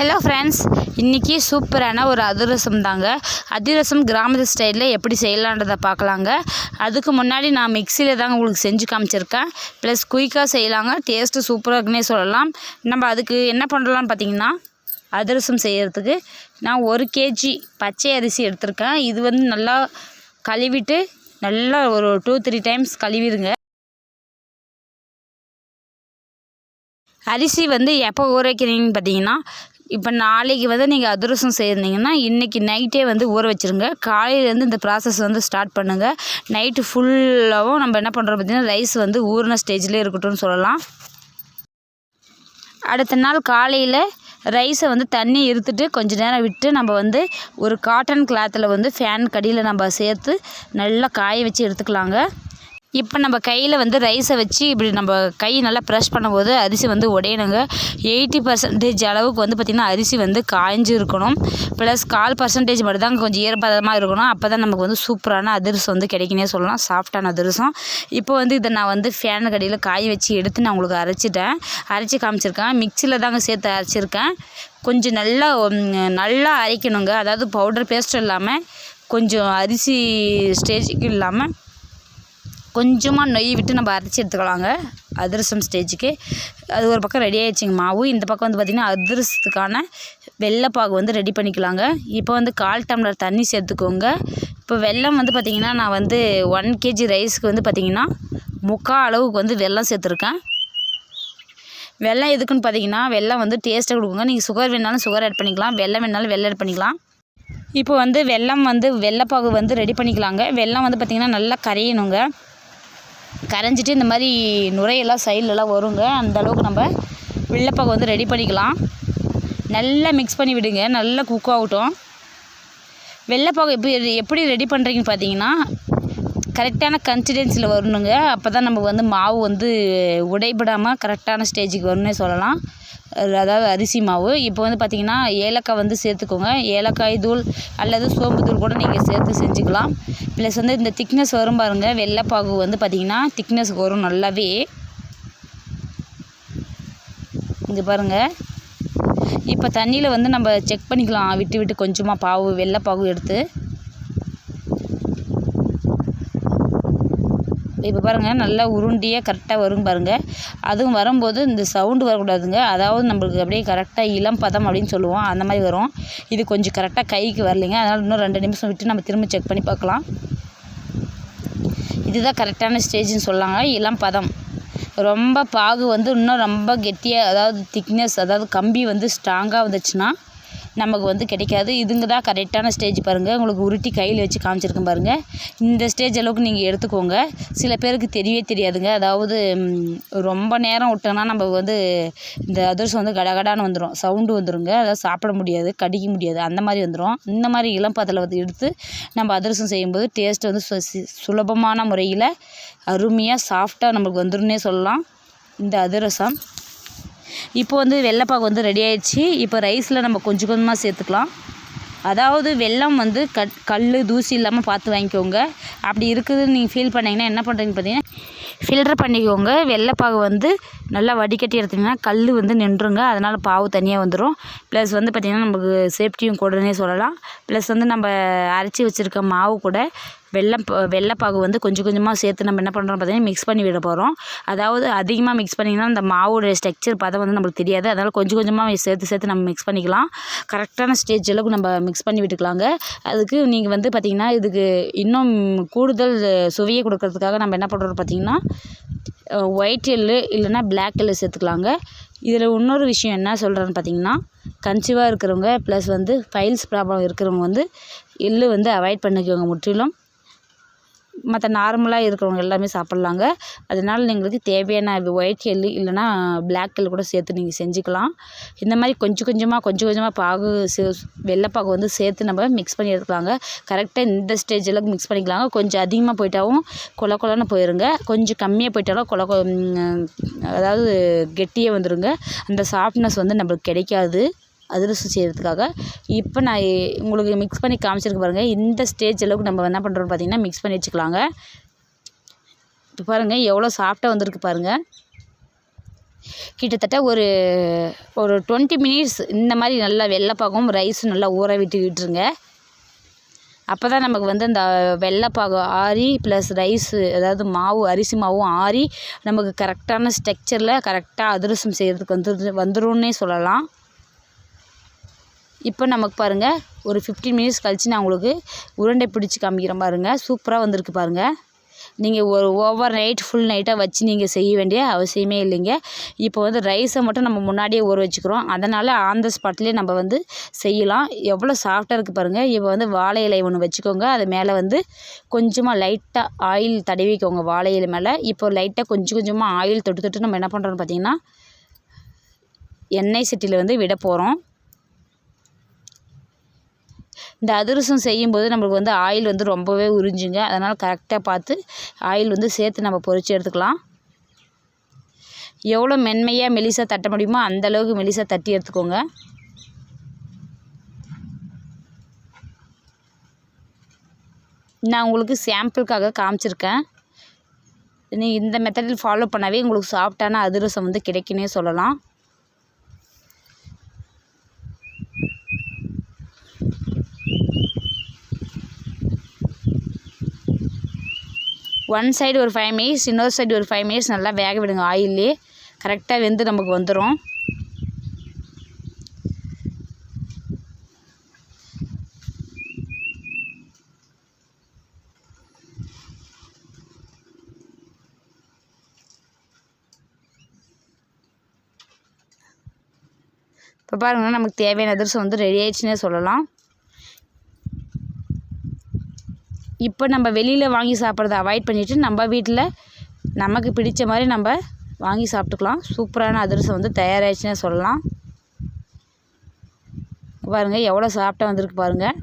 Hello friends இன்றைக்கி சூப்பரான ஒரு அதிரசம் தாங்க அதிரசம் கிராமத்து ஸ்டைலில் எப்படி செய்யலான்றதை பார்க்கலாங்க. அதுக்கு முன்னாடி நான் மிக்சியில் தாங்க உங்களுக்கு செஞ்சு காமிச்சிருக்கேன். ப்ளஸ் குயிக்காக செய்யலாங்க. டேஸ்ட்டு சூப்பராக இருக்குன்னே சொல்லலாம். நம்ம அதுக்கு என்ன பண்ணலாம்னு பார்த்தீங்கன்னா அதிரசம் செய்கிறதுக்கு நான் ஒரு கேஜி பச்சை அரிசி எடுத்திருக்கேன். இது வந்து நல்லா கழுவிட்டு நல்லா ஒரு டூ த்ரீ டைம்ஸ் கழுவிடுங்க. அரிசி வந்து எப்போ ஊற வைக்கிறீங்கன்னு பார்த்தீங்கன்னா இப்போ நாளைக்கு வந்து நீங்கள் அதிரசம் செய்திருந்தீங்கன்னா இன்றைக்கி நைட்டே வந்து ஊற வச்சுருங்க. காலையிலேருந்து இந்த ப்ராசஸ் வந்து ஸ்டார்ட் பண்ணுங்கள் நைட்டு ஃபுல்லாகவும் நம்ம என்ன பண்ணுறோம் பார்த்தீங்கன்னா ரைஸ் வந்து ஊறின ஸ்டேஜ்லேயே இருக்கட்டும்னு சொல்லலாம். அடுத்த நாள் காலையில் ரைஸை வந்து தண்ணி இருத்துட்டு கொஞ்ச நேரம் விட்டு நம்ம வந்து ஒரு காட்டன் கிளாத்தில் வந்து ஃபேன் கடியில் நம்ம சேர்த்து நல்லா காய வச்சு எடுத்துக்கலாங்க. இப்போ நம்ம கையில் வந்து ரைஸை வச்சு இப்படி நம்ம கை நல்லா ப்ரெஷ் பண்ணும்போது அரிசி வந்து உடையணுங்க. எயிட்டி பர்சன்டேஜ் அளவுக்கு வந்து பார்த்திங்கன்னா அரிசி வந்து காய்ஞ்சு இருக்கணும் ப்ளஸ் கால் பர்சன்டேஜ் மட்டும் தான் கொஞ்சம் ஈரப்பதமாக இருக்கணும். அப்போ தான் நமக்கு வந்து சூப்பரான அதிரசம் வந்து கிடைக்குன்னே சொல்லலாம். சாஃப்டான அதிரசம். இப்போ வந்து இதை நான் வந்து ஃபேன் கடையில் காய வச்சு எடுத்து நான் உங்களுக்கு அரைச்சிட்டேன். அரைச்சி காமிச்சிருக்கேன். மிக்சியில் தாங்க சேர்த்து அரைச்சிருக்கேன். கொஞ்சம் நல்லா நல்லா அரைக்கணுங்க. அதாவது பவுடர் பேஸ்ட் இல்லாமல் கொஞ்சம் அரிசி ஸ்டேஜுக்கு இல்லாமல் கொஞ்சமாக நெய் விட்டு நம்ம அரைச்சி எடுத்துக்கலாங்க. அதிரசம் ஸ்டேஜுக்கு அது ஒரு பக்கம் ரெடி ஆகிடுச்சிங்க மாவு. இந்த பக்கம் வந்து பார்த்திங்கன்னா அதிரசத்துக்கான வெள்ளைப்பாகு வந்து ரெடி பண்ணிக்கலாங்க. இப்போ வந்து கால் டம்ளர் தண்ணி சேர்த்துக்கோங்க. இப்போ வெல்லம் வந்து பார்த்திங்கன்னா நான் வந்து ஒன் கேஜி ரைஸ்க்கு வந்து பார்த்திங்கன்னா முக்கால் அளவுக்கு வந்து வெல்லம் சேர்த்துருக்கேன். வெல்லம் எதுக்குன்னு பார்த்தீங்கன்னா வெல்லம் வந்து டேஸ்ட்டை கொடுக்குங்க. நீங்கள் சுகர் வேணாலும் சுகர் ஆட் பண்ணிக்கலாம். வெல்லம் வேணாலும் வெள்ளம் ஆட் பண்ணிக்கலாம். இப்போ வந்து வெல்லம் வந்து வெள்ளைப்பாகு வந்து ரெடி பண்ணிக்கலாங்க. வெல்லம் வந்து பார்த்திங்கன்னா நல்லா கரையணுங்க. கரைஞ்சிட்டு இந்த மாதிரி நுரையெல்லாம் சைட்லலாம் வருங்க. அந்த அளவுக்கு நம்ம வெள்ளைப்பாகு வந்து ரெடி பண்ணிக்கலாம். நல்லா மிக்ஸ் பண்ணி விடுங்க. நல்லா குக் ஆகட்டும். வெள்ளைப்பாகு எப்படி எப்படி ரெடி பண்ணுறீங்கன்னு பார்த்தீங்கன்னா கரெக்டான கன்சிடென்சியில் வரணுங்க. அப்போ தான் நம்ம வந்து மாவு வந்து உடைபடாமல் கரெக்டான ஸ்டேஜுக்கு வரும்னே சொல்லலாம். அதாவது அரிசி மாவு. இப்போ வந்து பார்த்திங்கன்னா ஏலக்காய் வந்து சேர்த்துக்கோங்க. ஏலக்காய் தூள் அல்லது சோம்பு தூள் கூட நீங்கள் சேர்த்து செஞ்சுக்கலாம். ப்ளஸ் வந்து இந்த திக்னஸ் வரும் பாருங்கள் வெள்ளைப்பாகு வந்து பார்த்திங்கன்னா திக்னஸ் வரும் நல்லாவே. இங்கே பாருங்கள் இப்போ தண்ணியில் வந்து நம்ம செக் பண்ணிக்கலாம். விட்டு விட்டு கொஞ்சமாக பாவு வெள்ளைப்பாகு எடுத்து. இப்போ பாருங்கள் நல்லா உருண்டியாக கரெக்டாக வரும் பாருங்கள் அதுவும் வரும்போது இந்த சவுண்டு வரக்கூடாதுங்க. அதாவது நம்மளுக்கு அப்படியே கரெக்டாக இளம் பதம் அப்படின்னு சொல்லுவோம். அந்த மாதிரி வரும். இது கொஞ்சம் கரெக்டாக கைக்கு வரலைங்க. அதனால் இன்னும் ரெண்டு நிமிஷம் விட்டு நம்ம திரும்ப செக் பண்ணி பார்க்கலாம். இதுதான் கரெக்டான ஸ்டேஜ்னு சொல்லாங்க. இளம் பதம். ரொம்ப பாகு வந்து இன்னும் ரொம்ப கெட்டியாக அதாவது திக்னஸ் அதாவது கம்பி வந்து ஸ்ட்ராங்காக வந்துச்சுன்னா நமக்கு வந்து கிடைக்காது. இதுங்க தான் கரெக்டான ஸ்டேஜ் பாருங்கள் உங்களுக்கு உருட்டி கையில் வச்சு காமிச்சிருக்கேன் பாருங்கள் இந்த ஸ்டேஜ் அளவுக்கு நீங்கள் எடுத்துக்கோங்க. சில பேருக்கு தெரியவே தெரியாதுங்க. அதாவது ரொம்ப நேரம் விட்டோன்னா நம்ம வந்து இந்த அதிரசம் வந்து கடகடான்னு வந்துடும் சவுண்டு வந்துடுங்க அதாவது சாப்பிட முடியாது கடிக்க முடியாது. அந்த மாதிரி வந்துடும் இந்த மாதிரி இளம் பதத்தில் வந்து எடுத்து நம்ம அதிரசம் செய்யும்போது டேஸ்ட் வந்து சுலபமான முறையில் அருமையாக சாஃப்டாக நம்மளுக்கு வந்துருன்னே சொல்லலாம். இந்த அதிரசம் இப்போ வந்து வெள்ளைப்பாகு வந்து ரெடி ஆயிடுச்சு. இப்போ ரைஸில் நம்ம கொஞ்சம் கொஞ்சமாக சேர்த்துக்கலாம். அதாவது வெள்ளம் வந்து கட் கல் தூசி இல்லாமல் பார்த்து வாங்கிக்கோங்க. அப்படி இருக்குதுன்னு நீங்கள் ஃபீல் பண்ணிங்கன்னா என்ன பண்ணுறீங்கன்னு பார்த்தீங்கன்னா ஃபில்டர் பண்ணிக்கோங்க. வெள்ளைப்பாகு வந்து நல்லா வடிகட்டி எடுத்திங்கன்னா கல் வந்து நின்றுங்க. அதனால் பாவு தனியாக வந்துடும் ப்ளஸ் வந்து பார்த்திங்கன்னா நமக்கு சேஃப்டியும் கூடனே சொல்லலாம். ப்ளஸ் வந்து நம்ம அரைச்சி வச்சுருக்க மாவு கூட வெள்ளம் வெள்ளைப்பாகு வந்து கொஞ்சம் கொஞ்சமாக சேர்த்து நம்ம என்ன பண்ணுறோம் பார்த்தீங்கன்னா மிக்ஸ் பண்ணி விட போகிறோம் அதாவது அதிகமாக மிக்ஸ் பண்ணிங்கன்னா அந்த மாவோட ஸ்ட்ரக்சர் பதம் வந்து நம்மளுக்கு தெரியாது. அதனால் கொஞ்சம் கொஞ்சமாக சேர்த்து சேர்த்து நம்ம மிக்ஸ் பண்ணிக்கலாம். கரெக்டான ஸ்டேஜ் அளவுக்கு நம்ம மிக்ஸ் பண்ணி விட்டுக்கலாங்க. அதுக்கு நீங்கள் வந்து பார்த்திங்கன்னா இதுக்கு இன்னும் கூடுதல் சுவையை கொடுக்கறதுக்காக நம்ம என்ன பண்ணுறோம் பார்த்திங்கன்னா ஒயிட் எள்ளு இல்லைன்னா பிளாக் எள்ளு சேர்த்துக்கலாங்க. இதில் இன்னொரு விஷயம் என்ன சொல்கிறேன்னு பார்த்தீங்கன்னா கன்சீவாக இருக்கிறவங்க ப்ளஸ் வந்து ஃபைல்ஸ் ப்ராப்ளம் இருக்கிறவங்க வந்து எள்ளு வந்து அவாய்ட் பண்ணிக்கோங்க முற்றிலும். மற்ற நார்மலாக இருக்கிறவங்க எல்லாமே சாப்பிட்லாங்க. அதனால் எங்களுக்கு தேவையான ஒயிட் எள்ளு இல்லைனா பிளாக் எள்ளு கூட சேர்த்து நீங்கள் செஞ்சுக்கலாம். இந்த மாதிரி கொஞ்சம் கொஞ்சமாக கொஞ்சம் கொஞ்சமாக பாகு சே வெள்ளைப்பாகு வந்து சேர்த்து நம்ம மிக்ஸ் பண்ணி எடுத்துக்கலாங்க கரெக்டாக இந்த ஸ்டேஜ் மிக்ஸ் பண்ணிக்கலாங்க. கொஞ்சம் அதிகமாக போயிட்டாவும் கொல கொலன்னு போயிருங்க. கொஞ்சம் கம்மியாக போயிட்டாலும் கொல அதாவது கெட்டியே வந்துடுங்க அந்த சாஃப்ட்னஸ் வந்து நம்மளுக்கு கிடைக்காது. அதிரசம் செய்கிறதுக்காக இப்போ நான் உங்களுக்கு மிக்ஸ் பண்ணி காமிச்சிருக்க பாருங்கள் இந்த ஸ்டேஜ் அளவுக்கு நம்ம என்ன பண்ணுறோம்னு பார்த்தீங்கன்னா மிக்ஸ் பண்ணி வச்சுக்கலாங்க. இப்போ பாருங்கள் எவ்வளோ சாஃப்டாக வந்திருக்கு பாருங்கள். கிட்டத்தட்ட ஒரு ஒரு டுவெண்ட்டி மினிட்ஸ் இந்த மாதிரி நல்லா வெள்ளைப்பாகவும் ரைஸும் நல்லா ஊற விட்டுக்கிட்டுருங்க அப்போ தான் நமக்கு வந்து அந்த வெள்ளைப்பாகம் ஆறி ப்ளஸ் ரைஸு அதாவது மாவு அரிசி மாவும் ஆறி நமக்கு கரெக்டான ஸ்ட்ரக்சரில் கரெக்டாக அதிரசம் செய்கிறதுக்கு வந்து வந்துரும்னே சொல்லலாம் இப்போ நமக்கு பாருங்கள் ஒரு ஃபிஃப்டீன் மினிட்ஸ் கழித்து நான் உங்களுக்கு உருண்டை பிடிச்சி காமிக்கிறேன் பாருங்கள் சூப்பராக வந்திருக்கு பாருங்கள் நீங்கள் ஒரு ஓவர் நைட் ஃபுல் நைட்டாக வச்சு நீங்கள் செய்ய வேண்டிய அவசியமே இல்லைங்க. இப்போ வந்து ரைஸை மட்டும் நம்ம முன்னாடியே ஊற வச்சுக்கிறோம். அதனால் ஆன் த ஸ்பாட்லேயே நம்ம வந்து செய்யலாம். எவ்வளோ சாஃப்டாக இருக்குது பாருங்கள் இப்போ வந்து வாழை இலை ஒன்று வச்சுக்கோங்க. அது மேலே வந்து கொஞ்சமாக லைட்டாக ஆயில் தடவிக்கோங்க வாழை இலை மேலே. இப்போ லைட்டாக கொஞ்சம் கொஞ்சமாக ஆயில் தொட்டு தொட்டு நம்ம என்ன பண்ணுறோன்னு பார்த்தீங்கன்னா எண்ணெய் சட்டியில் வந்து விட போகிறோம் இந்த அதிரசம் செய்யும்போது நம்மளுக்கு வந்து ஆயில் வந்து ரொம்பவே உறிஞ்சுங்க. அதனால் கரெக்டாக பார்த்து ஆயில் வந்து சேர்த்து நம்ம பொரித்து எடுத்துக்கலாம். எவ்வளோ மென்மையாக மெலிசாக தட்ட முடியுமோ அந்தளவுக்கு மெலிசாக தட்டி எடுத்துக்கோங்க. நான் உங்களுக்கு சாம்பிளுக்காக காமிச்சிருக்கேன். நீ இந்த மெத்தடில் ஃபாலோ பண்ணாவே உங்களுக்கு சாஃப்டான அதிரசம் வந்து கிடைக்குன்னே சொல்லலாம். ஒன் சைடு ஒரு ஃபைவ் மினிட்ஸ் இன்னொரு சைடு ஒரு ஃபைவ் மினிட்ஸ் நல்லா வேக விடுங்க ஆயிலே. கரெக்டாக வெந்து நமக்கு வந்துடும் இப்போ பாருங்கள் நமக்கு தேவையான அதிரசம் வந்து ரெடி ஆயிடுச்சுன்னே சொல்லலாம். இப்போ நம்ம வெளியில் வாங்கி சாப்பிட்றத அவாய்ட் பண்ணிவிட்டு நம்ம வீட்டில் நமக்கு பிடித்த மாதிரி நம்ம வாங்கி சாப்பிட்டுக்கலாம். சூப்பரான அதிரசம் வந்து தயாராகிடுச்சுன்னே சொல்லலாம். பாருங்கள் எவ்வளோ சாப்பிட்டா வந்திருக்கு பாருங்கள்